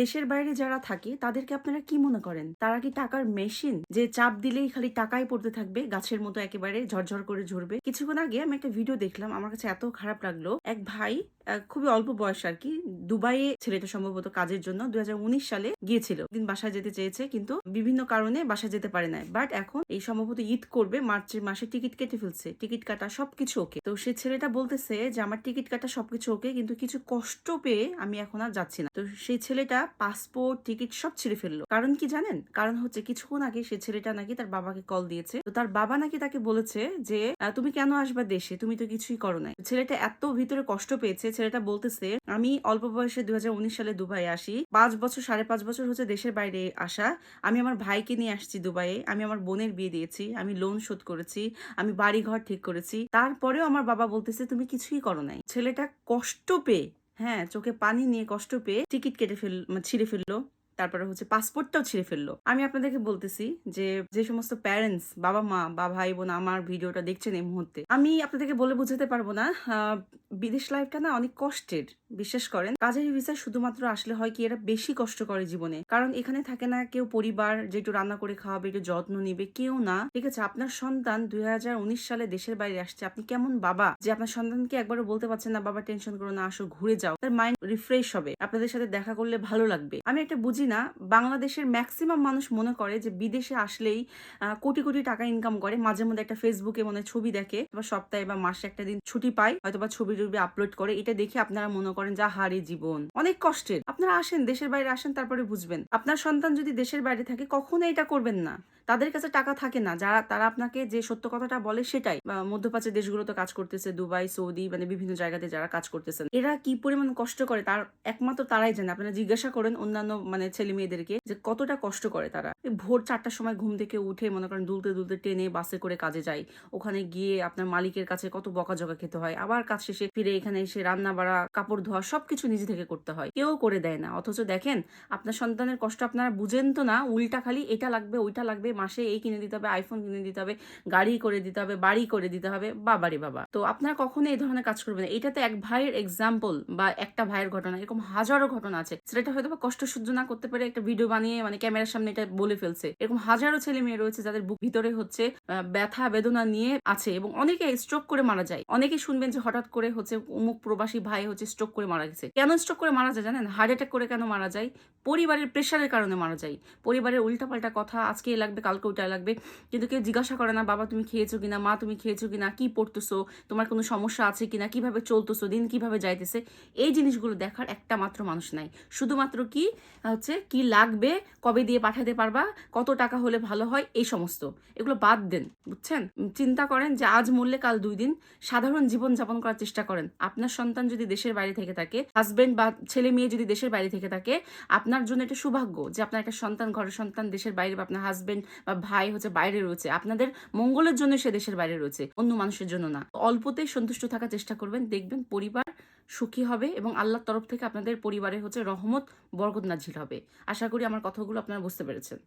দেশের বাইরে যারা থাকে, তাদেরকে আপনারা কি মনে করেন? তারা কি টাকার মেশিন যে চাপ দিলেই খালি টাকাই পড়তে থাকবে, গাছের মতো একেবারে ঝরঝর করে ঝরবে? কিছুক্ষণ আগে আমি একটা ভিডিও দেখলাম, আমার কাছে এত খারাপ লাগল। এক ভাই খুবই অল্প বয়স আর কি, দুবাইয়ে ছেলেটা সম্ভবত কাজের জন্য দুই সালে গিয়েছিল। দিন বাসায় যেতে চেয়েছে, কিন্তু বিভিন্ন কারণে বাসায় যেতে পারে না বাট এখন এই সম্ভবত ঈদ করবে, মার্চের মাসে টিকিট কেটে ফেলছে। টিকিট কাটা সবকিছু ওকে তো সে ছেলেটা বলতেছে যে, আমার টিকিট কাটা সবকিছু ওকে কিন্তু কিছু কষ্ট পেয়ে আমি এখন আর যাচ্ছি না। তো সেই ছেলেটা পাসপোর্ট, টিকিট সব ছিঁড়ে ফেলল। কারণ কি জানেন? কারণ হচ্ছে কিছুক্ষণ আগে সে ছেলেটা নাকি তার বাবাকে কল দিয়েছে। তো তার বাবা নাকি তাকে বলেছে যে তুমি কেন আসবা দেশে? তুমি তো কিছুই করো নাই। ছেলেটা এত ভিতরে কষ্ট পেয়েছে, ছেলেটা বলতেছে, আমি অল্প বয়সে দুই সালে দুবাই আসি। পাঁচ বছর, সাড়ে পাঁচ বছর হচ্ছে দেশের বাইরে আসা। আমি আমার ভাইকে নিয়ে আসছি দুবাইয়ে। আমি আমার বোনের বিয়ে দিয়েছি। আমি লোন শোধ করেছি। আমি বাড়ি ঘর ঠিক করেছি। তারপরেও আমার বাবা বলতেছে, তুমি কিছুই করো নাই। ছেলেটা কষ্ট পেয়ে হ্যাঁ চোখে পানি নিয়ে কষ্ট পেয়ে টিকিট কেটে ফেল ছিঁড়ে ফেলল। তারপরে হচ্ছে পাসপোর্টটাও ছিঁড়ে ফেলল। আমি আপনাদেরকে বলতেছি যে যে সমস্ত প্যারেন্টস বাবা মা বা ভাই বোন আমার ভিডিওটা দেখছেন এই মুহূর্তে, আমি আপনাদেরকে বলে বোঝাতে পারব না বিদেশ লাইফটা না অনেক কষ্টের, বিশ্বাস করেন। কাজের ভিসা শুধুমাত্র আসলে হয় কি, এরা বেশি কষ্ট করে জীবনে। কারণ এখানে থাকে না, কেউ পরিবার, যে একটু রান্না করে খাওয়াবে, একটু যত্ন নিবে, কেউ না। ঠিক আছে, আপনার সন্তান দুই হাজার উনিশ সালে দেশের বাইরে আসছে, আপনি কেমন বাবা? যে আপনার সন্তানকে একবারও বলতে পারছেন না, বাবা টেনশন করো না, আসো, ঘুরে যাও। তার মাইন্ড রিফ্রেশ হবে। আপনাদের সাথে দেখা করলে ভালো লাগবে। আমি একটা বুঝি না, বাংলাদেশের ম্যাক্সিমাম মানুষ মনে করে যে বিদেশে আসলেই কোটি কোটি টাকা ইনকাম করে, মাঝে মধ্যে একটা ফেসবুকে মনে ছবি দেখে, বা সপ্তাহে বা মাসে একটা দিন ছুটি পায় হয়তো বা ছবি টবি আপলোড করে, এটা দেখে আপনারা মনে করেন যা হারে জীবন। অনেক কষ্টের। আপনারা আসেন, দেশের বাইরে আসেন, তারপরে বুঝবেন। আপনার সন্তান যদি দেশের বাইরে থাকে কখনো এটা করবেন না। তাদের কাছে টাকা থাকে না। যারা, তারা আপনাকে যে সত্য কথাটা বলে সেটাই। মধ্যপ্রাচ্যের দেশগুলোতে কাজ করতেছে, দুবাই, সৌদি মানে বিভিন্ন জায়গাতে যারা কাজ করতেছেন। এরা কি পরিমাণ কষ্ট করে, তার একমাত্র তারাই জানে। আপনারা জিজ্ঞাসা করেন অন্যান্য মানে ছেলে মেয়েদেরকে যে কতটা কষ্ট করে তারা। ভোর চারটার সময় ঘুম থেকে উঠে মনে করেন দুলতে দুলতে টেনে বাসে করে কাজে যায় ওখানে গিয়ে আপনার মালিকের কাছে কত বকাঝকা খেতে হয়। আবার কাজ শেষে ফিরে এখানে এসে রান্না বাড়া কাপড় ধোয়া সবকিছু নিজে থেকে করতে হয়। কেউ করে দেয় না। অথচ দেখেন, আপনার সন্তানের কষ্ট আপনারা বুঝেন তো না, উল্টা খালি এটা লাগবে, ওইটা লাগবে, মাসে এই কিনে দিতে হবে আইফোন কিনে দিতে হবে, গাড়ি করে দিতে হবে, বাড়ি করে দিতে হবে বাবারে বাবা। তো আপনারা কখনো এই ধরনের কাজ করবেন এটাতে এক ভাইয়ের এক্সাম্পল বা একটা ভাইয়ের ঘটনা, এরকম হাজারো ঘটনা আছে। সেটা হয়তো বা কষ্ট সহ্য না করতে পারে একটা ভিডিও বানিয়ে মানে ক্যামেরার সামনে এটা বলে ফেলছে। এরকম হাজারো ছেলে মেয়ে রয়েছে যাদের বুক ভিতরে হচ্ছে ব্যথা, বেদনা নিয়ে আছে এবং অনেকে স্ট্রোক করে মারা যায়। অনেকে শুনবেন যে হঠাৎ করে হচ্ছে অমুক প্রবাসী ভাই হচ্ছে স্ট্রোক করে মারা গেছে। কেন স্ট্রোক করে মারা যায় জানেন? হার্ট অ্যাটাক করে কেন মারা যায়? পরিবারের প্রেশারের কারণে মারা যায়। পরিবারের উল্টাপাল্টা কথা, আজকে এ লাগবে, কালকে ওইটা লাগবে। কিন্তু কেউ জিজ্ঞাসা করে না, বাবা, তুমি খেয়েছো কিনা? মা, তুমি খেয়েছো কিনা? কি পড়তেছো? তোমার কোনো সমস্যা আছে কিনা? কীভাবে চলতেছো? দিন কীভাবে যাইতেছে? এই জিনিসগুলো দেখার একটা মাত্র মানুষ নাই। শুধুমাত্র কি? হচ্ছে কি লাগবে, কবে দিয়ে পাঠাতে পারবা, কত টাকা হলে ভালো হয়, এই সমস্ত। এগুলো বাদ দেন, বুঝছেন? চিন্তা করেন যে আজ মরলে কাল দুই দিন। সাধারণ জীবন যাপন করার চেষ্টা করেন। আপনার সন্তান যদি দেশের বাইরে থেকে থাকে হাজবেন্ড বা ছেলে মেয়ে যদি দেশের বাইরে থেকে থাকে, আপনার জন্য এটা সৌভাগ্য যে আপনার একটা সন্তান, ঘরের সন্তান দেশের বাইরে বা আপনার হাজবেন্ড বা ভাই হচ্ছে বাইরে রয়েছে। আপনাদের মঙ্গলের জন্য সে দেশের বাইরে রয়েছে, অন্য মানুষের জন্য না। অল্পতেই সন্তুষ্ট থাকার চেষ্টা করবেন, দেখবেন পরিবার সুখী হবে এবং আল্লাহর তরফ থেকে আপনাদের পরিবারে হচ্ছে রহমত বরকত নাজিল হবে। আশা করি আমার কথাগুলো আপনারা বুঝতে পেরেছেন।